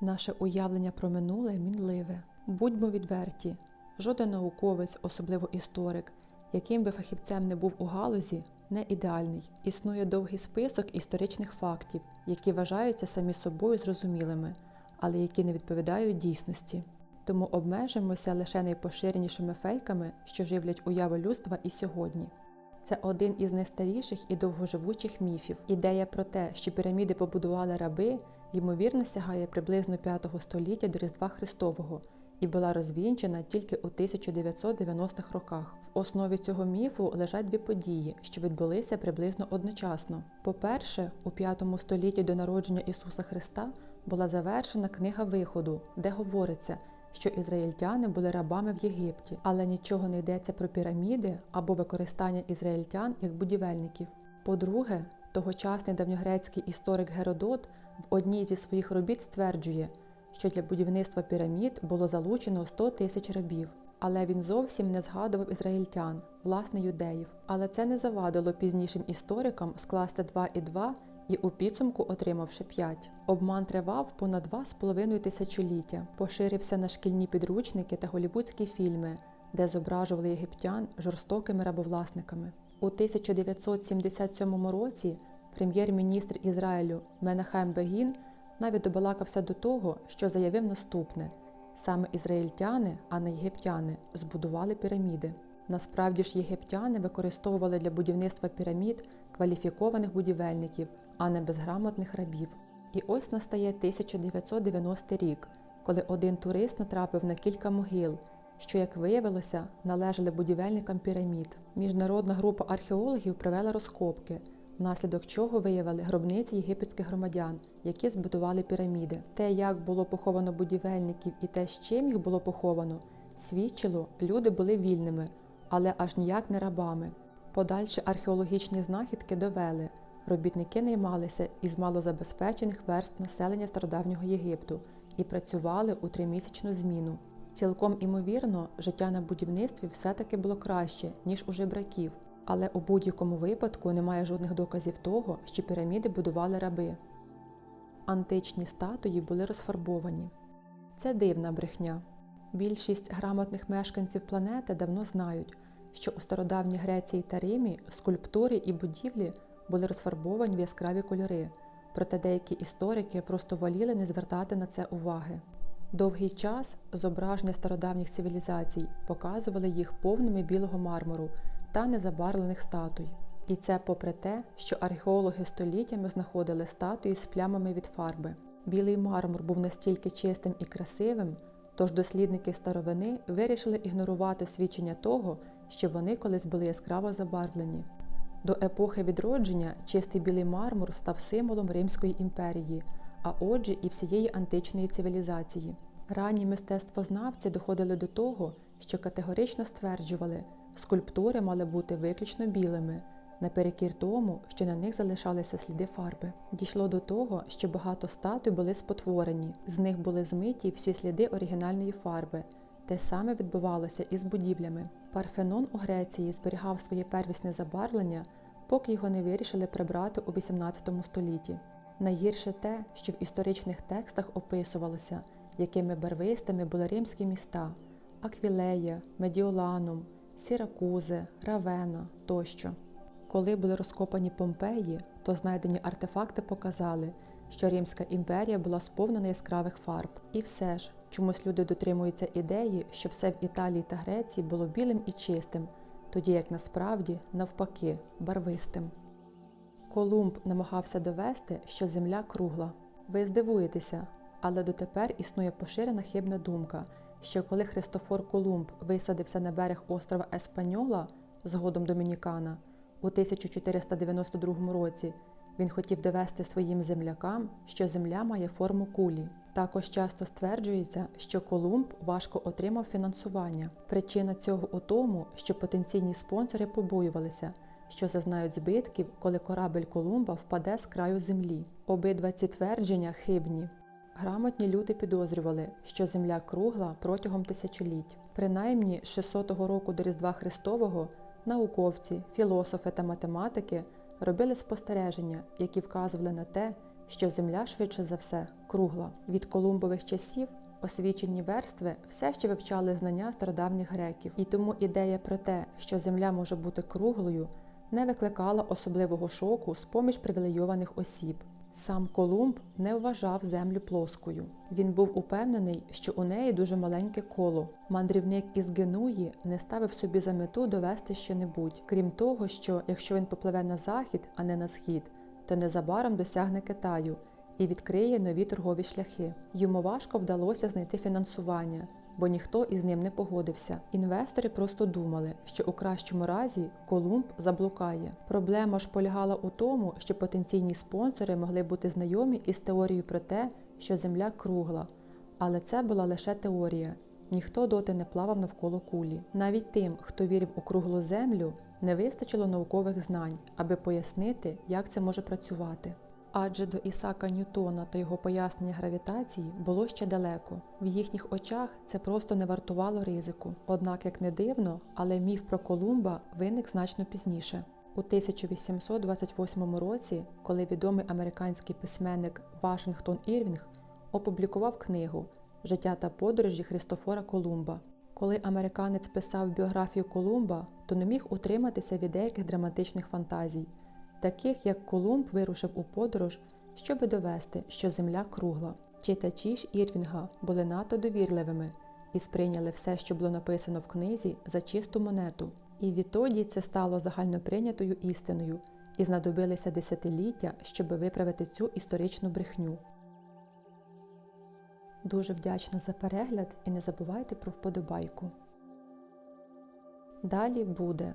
Наше уявлення про минуле мінливе. Будьмо відверті, жоден науковець, особливо історик, яким би фахівцем не був у галузі, не ідеальний. Існує довгий список історичних фактів, які вважаються самі собою зрозумілими, але які не відповідають дійсності. Тому обмежимося лише найпоширенішими фейками, що живлять уяву людства і сьогодні. Це один із найстаріших і довгоживучих міфів. Ідея про те, що піраміди побудували раби, ймовірно сягає приблизно 5 століття до Різдва Христового і була розвінчена тільки у 1990-х роках. В основі цього міфу лежать дві події, що відбулися приблизно одночасно. По-перше, у 5 столітті до народження Ісуса Христа була завершена книга Виходу, де говориться, що ізраїльтяни були рабами в Єгипті, але нічого не йдеться про піраміди або використання ізраїльтян як будівельників. По-друге, тогочасний давньогрецький історик Геродот в одній зі своїх робіт стверджує, що для будівництва пірамід було залучено 100 тисяч рабів. Але він зовсім не згадував ізраїльтян, власне юдеїв. Але це не завадило пізнішим історикам скласти 2 і 2 і у підсумку отримавши 5. Обман тривав понад два з половиною тисячоліття, поширився на шкільні підручники та голівудські фільми, де зображували єгиптян жорстокими рабовласниками. У 1977 році прем'єр-міністр Ізраїлю Менахем Бегін навіть добалакався до того, що заявив наступне: саме ізраїльтяни, а не єгиптяни, збудували піраміди. Насправді ж єгиптяни використовували для будівництва пірамід кваліфікованих будівельників, а не безграмотних рабів. І ось настає 1990 рік, коли один турист натрапив на кілька могил, що, як виявилося, належали будівельникам пірамід. Міжнародна група археологів провела розкопки, внаслідок чого виявили гробниці єгипетських громадян, які збудували піраміди. Те, як було поховано будівельників і те, з чим їх було поховано, свідчило, люди були вільними, але аж ніяк не рабами. Подальші археологічні знахідки довели, робітники наймалися із малозабезпечених верст населення стародавнього Єгипту і працювали у тримісячну зміну. Цілком імовірно, життя на будівництві все-таки було краще, ніж у жебраків, але у будь-якому випадку немає жодних доказів того, що піраміди будували раби. Античні статуї були розфарбовані. Це дивна брехня. Більшість грамотних мешканців планети давно знають, що у стародавній Греції та Римі скульптури і будівлі були розфарбовані в яскраві кольори, проте деякі історики просто воліли не звертати на це уваги. Довгий час зображення стародавніх цивілізацій показували їх повними білого мармуру та незабарвлених статуй. І це попри те, що археологи століттями знаходили статуї з плямами від фарби. Білий мармур був настільки чистим і красивим, тож дослідники старовини вирішили ігнорувати свідчення того, що вони колись були яскраво забарвлені. До епохи відродження чистий білий мармур став символом Римської імперії, а отже і всієї античної цивілізації. Ранні мистецтвознавці доходили до того, що категорично стверджували, скульптури мали бути виключно білими, наперекір тому, що на них залишалися сліди фарби. Дійшло до того, що багато статуй були спотворені, з них були змиті всі сліди оригінальної фарби. Те саме відбувалося і з будівлями. Парфенон у Греції зберігав своє первісне забарвлення, поки його не вирішили прибрати у XVIII столітті. Найгірше те, що в історичних текстах описувалося, якими барвистими були римські міста Аквілея, Медіоланум, Сіракузи, Равена тощо. Коли були розкопані Помпеї, то знайдені артефакти показали, що Римська імперія була сповнена яскравих фарб. І все ж, чомусь люди дотримуються ідеї, що все в Італії та Греції було білим і чистим, тоді як насправді, навпаки, барвистим. Колумб намагався довести, що земля кругла. Ви здивуєтеся, але дотепер існує поширена хибна думка, що коли Христофор Колумб висадився на берег острова Еспаньола, згодом Домінікана, у 1492 році, він хотів довести своїм землякам, що земля має форму кулі. Також часто стверджується, що Колумб важко отримав фінансування. Причина цього у тому, що потенційні спонсори побоювалися, що зазнають збитків, коли корабель Колумба впаде з краю землі. Обидва ці твердження хибні. Грамотні люди підозрювали, що земля кругла протягом тисячоліть. Принаймні з 600 року до Різдва Христового науковці, філософи та математики робили спостереження, які вказували на те, що Земля швидше за все кругла. Від колумбових часів освічені верстви все ще вивчали знання стародавніх греків, і тому ідея про те, що Земля може бути круглою, не викликала особливого шоку з поміж привілейованих осіб. Сам Колумб не вважав землю плоскою. Він був упевнений, що у неї дуже маленьке коло. Мандрівник із Генуї не ставив собі за мету довести щонебудь, крім того, що якщо він попливе на захід, а не на схід, то незабаром досягне Китаю і відкриє нові торгові шляхи. Йому важко вдалося знайти фінансування, бо ніхто із ним не погодився. Інвестори просто думали, що у кращому разі Колумб заблукає. Проблема ж полягала у тому, що потенційні спонсори могли бути знайомі із теорією про те, що Земля кругла. Але це була лише теорія. Ніхто доти не плавав навколо кулі. Навіть тим, хто вірив у круглу землю, не вистачило наукових знань, аби пояснити, як це може працювати. Адже до Ісака Ньютона та його пояснення гравітації було ще далеко. В їхніх очах це просто не вартувало ризику. Однак, як не дивно, але міф про Колумба виник значно пізніше. У 1828 році, коли відомий американський письменник Вашингтон Ірвінг опублікував книгу Життя та подорожі Христофора Колумба. Коли американець писав біографію Колумба, то не міг утриматися від деяких драматичних фантазій, таких як Колумб вирушив у подорож, щоби довести, що земля кругла. Читачі ж Ірвінга були надто довірливими і сприйняли все, що було написано в книзі, за чисту монету. І відтоді це стало загальноприйнятою істиною, і знадобилися десятиліття, щоби виправити цю історичну брехню. Дуже вдячна за перегляд і не забувайте про вподобайку. Далі буде